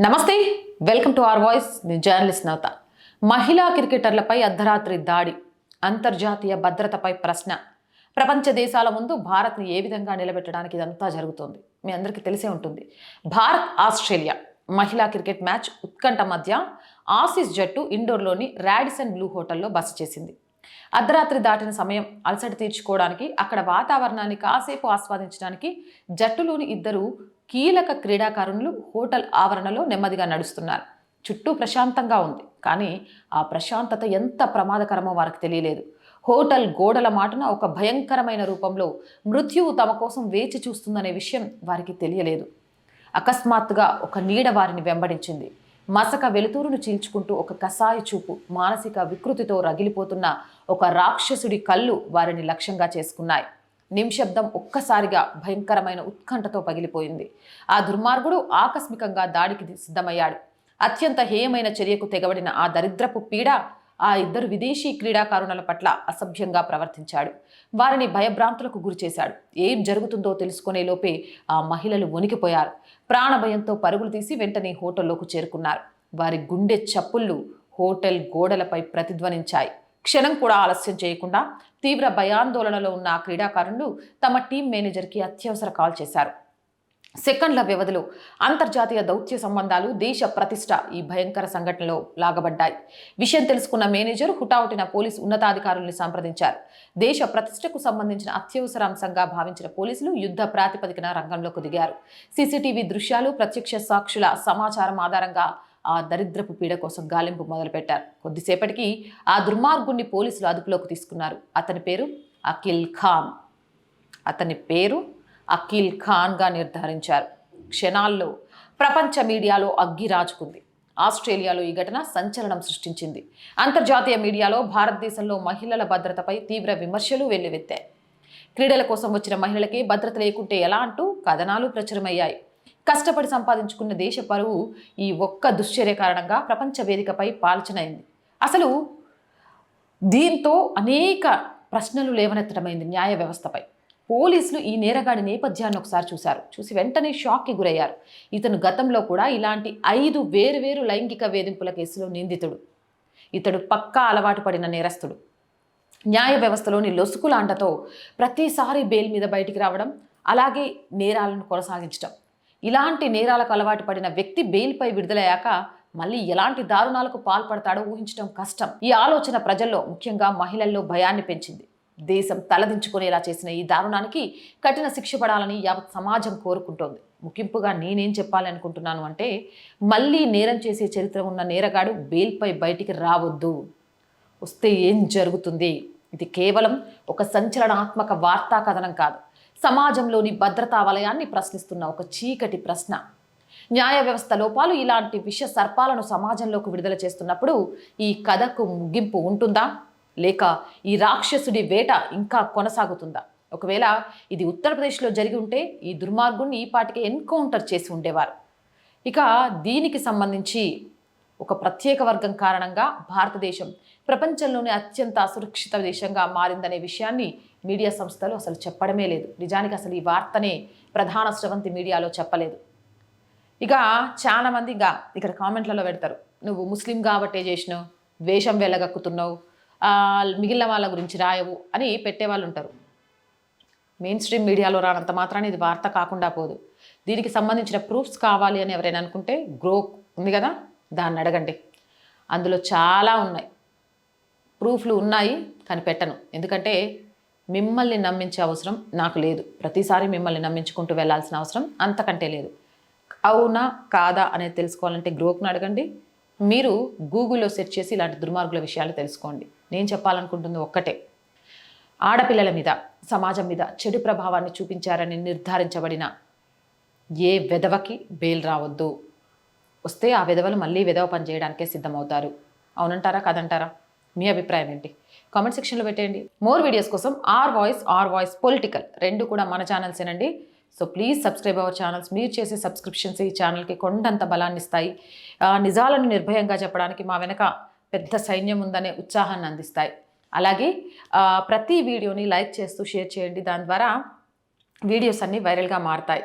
నమస్తే welcome to R voice. నేను journalist నవత. మహిళా క్రికెటర్లపై అర్ధరాత్రి దాడి అంతర్జాతీయ భద్రతపై ప్రశ్న. ప్రపంచ దేశాల ముందు భారత్ని ఏ విధంగా నిలబెట్టడానికి ఇదంతా జరుగుతోంది? మీ అందరికీ తెలిసే ఉంటుంది. భారత్ ఆస్ట్రేలియా. మహిళా క్రికెట్ మ్యాచ్ ఉత్కంఠ మధ్య ఆసీస్ జట్టు ఇండోర్లోని రాడిసన్ బ్లూ హోటల్లో బస చేసింది. అర్ధరాత్రి దాటిన సమయం అలసట తీర్చుకోవడానికి అక్కడ వాతావరణాన్ని కాసేపు ఆస్వాదించడానికి జట్టులోని ఇద్దరు కీలక క్రీడాకారులు హోటల్ ఆవరణలో నెమ్మదిగా నడుస్తున్నారు. చుట్టూ ప్రశాంతంగా ఉంది. కానీ ఆ ప్రశాంతత ఎంత ప్రమాదకరమో వారికి తెలియలేదు. హోటల్ గోడల మాటన ఒక భయంకరమైన రూపంలో మృత్యువు తమ కోసం వేచి చూస్తుందనే విషయం వారికి తెలియలేదు. అకస్మాత్తుగా ఒక నీడ వారిని వెంబడించింది. మసక వెలుతురును చీల్చుకుంటూ ఒక కసాయి చూపు మానసిక వికృతితో రగిలిపోతున్న ఒక రాక్షసుడి కళ్ళు వారిని లక్ష్యంగా చేసుకున్నాయి. నిమిషబ్దం ఒక్కసారిగా భయంకరమైన ఉత్కంఠతో పగిలిపోయింది. ఆ దుర్మార్గుడు ఆకస్మికంగా దాడికి సిద్ధమయ్యాడు. అత్యంత హేయమైన చర్యకు తెగబడిన ఆ దరిద్రపు పీడ ఆ ఇద్దరు విదేశీ క్రీడాకారుణుల పట్ల అసభ్యంగా ప్రవర్తించాడు. వారిని భయభ్రాంతులకు గురిచేశాడు ఏం జరుగుతుందో తెలుసుకునే లోపే ఆ మహిళలు వణికిపోయారు. ప్రాణభయంతో పరుగులు తీసి వెంటనే హోటల్లోకి చేరుకున్నారు. వారి గుండె చప్పుళ్ళు హోటల్ గోడలపై ప్రతిధ్వనించాయి. క్షణం కూడా ఆలస్యం చేయకుండా తీవ్ర భయాందోళనలో ఉన్న ఆ క్రీడాకారులు తమ టీం మేనేజర్కి అత్యవసర కాల్ చేశారు. సెకండ్ల వ్యవధిలో అంతర్జాతీయ దౌత్య సంబంధాలు దేశ ప్రతిష్ట ఈ భయంకర సంఘటనలో లాగబడ్డాయి. విషయం తెలుసుకున్న మేనేజర్ హుటాహుటిన పోలీసు ఉన్నతాధికారుల్ని సంప్రదించారు. దేశ ప్రతిష్టకు సంబంధించిన అత్యవసర అంశంగా భావించిన పోలీసులు యుద్ధ ప్రాతిపదికన రంగంలోకి దిగారు. సీసీటీవీ దృశ్యాలు ప్రత్యక్ష సాక్షుల సమాచారం ఆధారంగా ఆ దరిద్రపు పీడ కోసం గాలింపు మొదలుపెట్టారు. కొద్దిసేపటికి ఆ దుర్మార్గుణ్ణి పోలీసులు అదుపులోకి తీసుకున్నారు. అతని పేరు అఖిల్ ఖాన్. అతని పేరు అఖిల్ ఖాన్గా నిర్ధారించారు. క్షణాల్లో ప్రపంచ మీడియాలో అగ్గి రాజుకుంది. ఆస్ట్రేలియాలో ఈ ఘటన సంచలనం సృష్టించింది. అంతర్జాతీయ మీడియాలో భారతదేశంలో మహిళల భద్రతపై తీవ్ర విమర్శలు వెల్లువెత్తాయి. క్రీడల కోసం వచ్చిన మహిళలకే భద్రత లేకుంటే ఎలా అంటూ కథనాలు ప్రచురమయ్యాయి. కష్టపడి సంపాదించుకున్న దేశ పరువు ఈ ఒక్క దుశ్చర్య కారణంగా ప్రపంచ వేదికపై పాల్చనైంది. అసలు దీంతో అనేక ప్రశ్నలు లేవనెత్తడమైంది న్యాయ వ్యవస్థపై. పోలీసులు ఈ నేరగాడి నేపథ్యాన్ని ఒకసారి చూశారు. చూసి వెంటనే షాక్కి గురయ్యారు. ఇతను గతంలో కూడా ఇలాంటి ఐదు వేరువేరు లైంగిక వేధింపుల కేసులో నిందితుడు. ఇతడు పక్కా అలవాటు పడిన నేరస్తుడు. న్యాయ వ్యవస్థలోని లొసుకులాంటతో ప్రతిసారి బెయిల్ మీద బయటికి రావడం అలాగే నేరాలను కొనసాగించడం ఇలాంటి నేరాలకు అలవాటు పడిన వ్యక్తి బెయిల్పై విడుదలయ్యాక మళ్ళీ ఎలాంటి దారుణాలకు పాల్పడతాడో ఊహించడం కష్టం. ఈ ఆలోచన ప్రజల్లో ముఖ్యంగా మహిళల్లో భయాన్ని పెంచింది. దేశం తలదించుకునేలా చేసిన ఈ దారుణానికి కఠిన శిక్ష పడాలని యావత్ సమాజం కోరుకుంటోంది. ముఖింపుగా నేనేం చెప్పాలనుకుంటున్నాను అంటే మళ్ళీ నేరం చేసే చరిత్ర ఉన్న నేరగాడు బెయిల్పై బయటికి రావద్దు. వస్తే ఏం జరుగుతుంది? ఇది కేవలం ఒక సంచలనాత్మక వార్తా కథనం కాదు. సమాజంలోని భద్రతా వలయాన్ని ప్రశ్నిస్తున్న ఒక చీకటి ప్రశ్న. న్యాయ వ్యవస్థ లోపాలు ఇలాంటి విష సర్పాలను సమాజంలోకి విడుదల చేస్తున్నప్పుడు ఈ కథకు ముగింపు ఉంటుందా? లేక ఈ రాక్షసుడి వేట ఇంకా కొనసాగుతుందా? ఒకవేళ ఇది ఉత్తరప్రదేశ్లో జరిగి ఉంటే ఈ దుర్మార్గుణ్ణి ఈ పాటికి ఎన్కౌంటర్ చేసి ఉండేవారు. ఇక దీనికి సంబంధించి ఒక ప్రత్యేక వర్గం కారణంగా భారతదేశం ప్రపంచంలోనే అత్యంత అసురక్షిత దేశంగా మారిందనే విషయాన్ని మీడియా సంస్థలు అసలు చెప్పడమే లేదు. నిజానికి అసలు ఈ వార్తనే ప్రధాన స్రవంతి మీడియాలో చెప్పలేదు. ఇక చాలామంది ఇంకా ఇక్కడ కామెంట్లలో పెడతారు. నువ్వు ముస్లిం కాబట్టే చేసినావు వేషం వెళ్ళగక్కుతున్నావు మిగిలిన వాళ్ళ గురించి రాయవు అని పెట్టేవాళ్ళు ఉంటారు. మెయిన్ స్ట్రీమ్ మీడియాలో రానంత మాత్రాన్ని ఇది వార్త కాకుండా పోదు. దీనికి సంబంధించిన ప్రూఫ్స్ కావాలి అని ఎవరైనా అనుకుంటే గ్రో ఉంది కదా దాన్ని అడగండి. అందులో చాలా ఉన్నాయి. ప్రూఫ్లు ఉన్నాయి కానీ పెట్టను. ఎందుకంటే మిమ్మల్ని నమ్మించే అవసరం నాకు లేదు. ప్రతిసారి మిమ్మల్ని నమ్మించుకుంటూ వెళ్ళాల్సిన అవసరం అంతకంటే లేదు. అవునా? కాదా? అనేది తెలుసుకోవాలంటే గ్రోక్ను అడగండి. మీరు గూగుల్లో సెర్చ్ చేసి ఇలాంటి దుర్మార్గుల విషయాలు తెలుసుకోండి. నేను చెప్పాలనుకుంటుంది ఒక్కటే. ఆడపిల్లల మీద సమాజం మీద చెడు ప్రభావాన్ని చూపించారని నిర్ధారించబడిన ఏ వెధవకి బెయిల్ రావద్దు. వస్తే ఆ విధవలు మళ్ళీ విధవ పని చేయడానికే సిద్ధమవుతారు. అవునంటారా? కాదంటారా? మీ అభిప్రాయం ఏంటి? కామెంట్ సెక్షన్లో పెట్టేయండి. మోర్ వీడియోస్ కోసం R voice R voice political రెండు కూడా మన ఛానల్సేనండి so please subscribe our channels మీరు చేసే సబ్స్క్రిప్షన్స్ ఈ ఛానల్కి కొండంత బలాన్ని ఇస్తాయి. నిజాలను నిర్భయంగా చెప్పడానికి మా వెనక పెద్ద సైన్యం ఉందనే ఉత్సాహాన్ని అందిస్తాయి. అలాగే ప్రతి వీడియోని లైక్ చేస్తూ షేర్ చేయండి. దాని ద్వారా వీడియోస్ అన్నీ వైరల్గా మారుతాయి.